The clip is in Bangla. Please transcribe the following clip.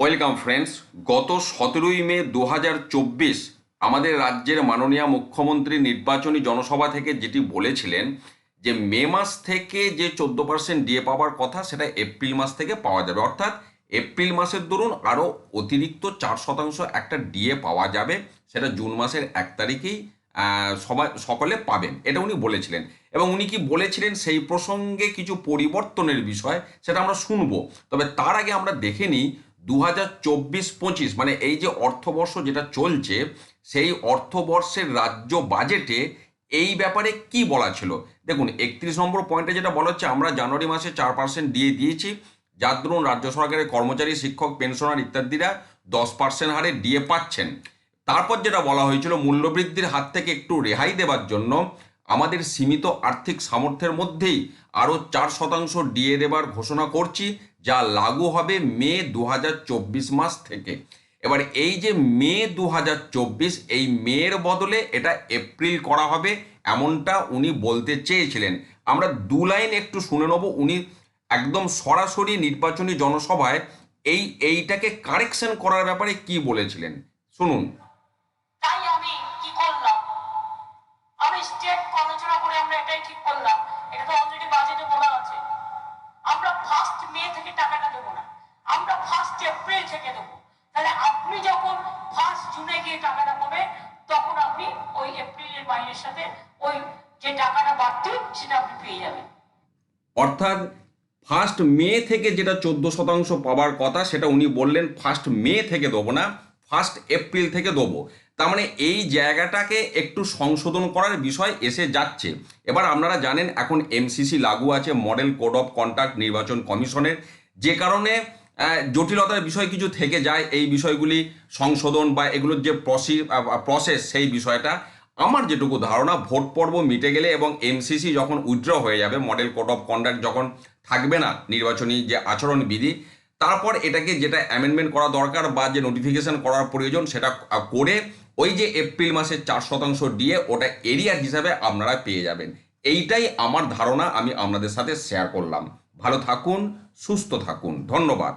ওয়েলকাম ফ্রেন্ডস গত সতেরোই মে দু আমাদের রাজ্যের মাননীয় মুখ্যমন্ত্রী নির্বাচনী জনসভা থেকে যেটি বলেছিলেন যে মে মাস থেকে যে চোদ্দ পার্সেন্ট ডিএ পাওয়ার কথা, সেটা এপ্রিল মাস থেকে পাওয়া যাবে। অর্থাৎ এপ্রিল মাসের দরুন আরও অতিরিক্ত চার শতাংশ একটা ডিএ পাওয়া যাবে। সেটা জুন মাসের এক তারিখেই সবাই, সকলে পাবেন। এটা উনি বলেছিলেন। এবং উনি কি বলেছিলেন সেই প্রসঙ্গে কিছু পরিবর্তনের বিষয়, সেটা আমরা শুনব। তবে তার আগে আমরা দেখে নিই দু হাজার চব্বিশ পঁচিশ মানে এই যে অর্থবর্ষ যেটা চলছে, সেই অর্থবর্ষের রাজ্য বাজেটে এই ব্যাপারে কি বলা ছিল? দেখুন, একত্রিশ নম্বর পয়েন্টে যেটা বলা হচ্ছে, আমরা জানুয়ারি মাসে চার পার্সেন্ট দিয়ে দিয়েছি। যার দরুন রাজ্য সরকারের কর্মচারী, শিক্ষক, পেনশনার ইত্যাদিরা দশ পার্সেন্ট হারে ডিএ পাচ্ছেন। তারপর যেটা বলা হয়েছিল, মূল্যবৃদ্ধির হাত থেকে একটু রেহাই দেওয়ার জন্য আমাদের সীমিত আর্থিক সামর্থ্যের মধ্যেই আরও চার শতাংশ ডিএ দেবার ঘোষণা করছি। যা লাগু হবে মে দু হাজার চব্বিশ মাস থেকে। এবার এই যে মে দু হাজার চব্বিশ, এই মের বদলে এটা এপ্রিল করা হবে এমনটা উনি বলতে চেয়েছিলেন। আমরা দু লাইন একটু শুনে নেব। উনি একদম সরাসরি নির্বাচনী জনসভায় এই, এইটাকে কারেকশন করার ব্যাপারে কি বলেছিলেন? শুনুন। আমি স্টেট আলোচনা করে আমরা এটাই ঠিক করলাম। এটা তো অলরেডি বাজেটে বলা আছে। ফার্স্ট মে থেকে টাকাটা দেবো না। আমরা ফার্স্ট এপ্রিল থেকে দেবো। তাহলে আপনি যখন ফার্স্ট জুনে গিয়ে টাকাটা তখন আপনি ওই এপ্রিলের মাইনের সাথে ওই যে টাকাটা সেটা আপনি পেয়ে যাবেন। অর্থাৎ ফার্স্ট মে থেকে যেটা চোদ্দ শতাংশ পাওয়ার কথা, সেটা উনি বললেন ফার্স্ট মে থেকে দেবো না। ফার্স্ট এপ্রিল থেকে দেবো। তার মানে এই জায়গাটাকে একটু সংশোধন করার বিষয় এসে যাচ্ছে। এবার আপনারা জানেন, এখন এমসিসি লাগু আছে, মডেল কোড অফ কন্ডাক্ট নির্বাচন কমিশনের। যে কারণে জটিলতার বিষয় কিছু থেকে যায়, এই বিষয়গুলি সংশোধন বা এগুলোর যে প্রসি প্রসেস সেই বিষয়টা। আমার যেটুকু ধারণা, ভোট পর্ব মিটে গেলে এবং এমসিসি যখন উইথড্র হয়ে যাবে, মডেল কোড অফ কন্ডাক্ট যখন থাকবে না নির্বাচনী যে আচরণ বিধি তারপর এটাকে যেটা অ্যামেন্ডমেন্ট করা দরকার বা যে নোটিফিকেশন করার প্রয়োজন সেটা করে ওই যে এপ্রিল মাসের চার শতাংশ দিয়ে ওটা এরিয়ার হিসাবে আপনারা পেয়ে যাবেন। এইটাই আমার ধারণা আমি আপনাদের সাথে শেয়ার করলাম। ভালো থাকুন, সুস্থ থাকুন। ধন্যবাদ।